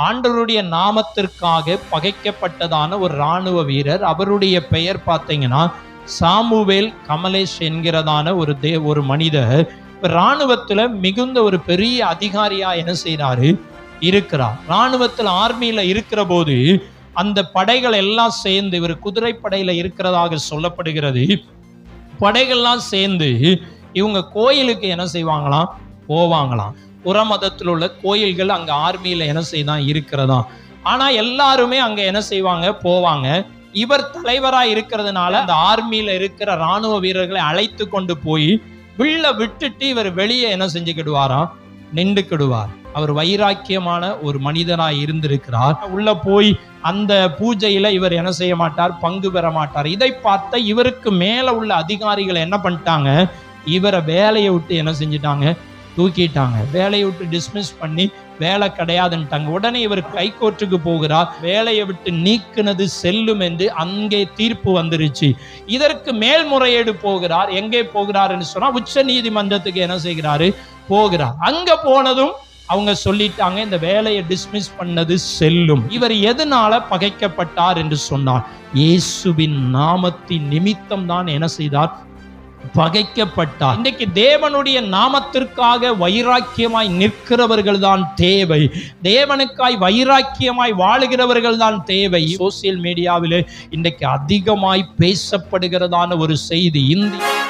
ஆண்டவருடைய நாமத்திற்காக பகைக்கப்பட்டதான ஒரு ராணுவ வீரர். அவருடைய பெயர் பார்த்தீங்கன்னா சாமுவேல் கமலேஷ் என்கிறதான ஒரு தே ஒரு மனிதர். இராணுவத்தில் மிகுந்த ஒரு பெரிய அதிகாரியா என்ன செய்கிறாரு இருக்கிறார். இராணுவத்தில் ஆர்மியில் இருக்கிற போது அந்த படைகள் எல்லாம் சேர்ந்து இவர் குதிரைப்படையில் இருக்கிறதாக சொல்லப்படுகிறது. படைகள்லாம் சேர்ந்து இவங்க கோயிலுக்கு என்ன செய்வாங்களாம்? போவாங்களாம். புற மதத்தில் உள்ள கோயில்கள் அங்கே ஆர்மியில் என்ன செய்தான்? இருக்கிறதா? ஆனால் எல்லாருமே அங்கே என்ன செய்வாங்க? போவாங்க. இவர் தலைவராக இருக்கிறதுனால அந்த ஆர்மியில் இருக்கிற ராணுவ வீரர்களை அழைத்து கொண்டு போய் வில்ல விட்டுட்டு இவர் வெளியே என்ன செஞ்சுக்கிடுவாராம்? நின்றுக்கிடுவார். அவர் வைராக்கியமான ஒரு மனிதனாக இருந்திருக்கிறார். உள்ள போய் அந்த பூஜையில இவர் என்ன செய்ய மாட்டார்? பங்கு பெற மாட்டார். இதை பார்த்த இவருக்கு மேல உள்ள அதிகாரிகள் என்ன பண்ணிட்டாங்க? இவரை வேலையை விட்டு என்ன செஞ்சிட்டாங்க? தூக்கிட்டாங்க. வேலையை விட்டு டிஸ்மிஸ் பண்ணி வேலை கிடையாதுன்ட்டாங்க. உடனே இவர் கைகோர்ட்டுக்கு போகிறார். வேலையை விட்டு நீக்குனது செல்லும் என்று அங்கே தீர்ப்பு வந்துருச்சு. இதற்கு மேல்முறையீடு போகிறார். எங்கே போகிறாருன்னு சொன்னா உச்ச நீதிமன்றத்துக்கு என்ன செய்கிறாரு? போகிறார். அங்க போனதும் அவங்க சொல்லிட்டாங்க இந்த வேலையை டிஸ்மிஸ் பண்ணது செல்லும். இவர் எதனால பகைக்கப்பட்டார் என்று சொன்னார். இயேசுவின் நாமத்தின் நிமித்தம் தான் என்ன செய்தார்? பகைக்கப்பட்டார். இன்றைக்கு தேவனுடைய நாமத்திற்காக வைராக்கியமாய் நிற்கிறவர்கள் தான் தேவை. தேவனுக்காய் வைராக்கியமாய் வாழுகிறவர்கள் தான் தேவை. சோசியல் மீடியாவிலே இன்றைக்கு அதிகமாய் பேசப்படுகிறதான ஒரு செய்தி இந்தியா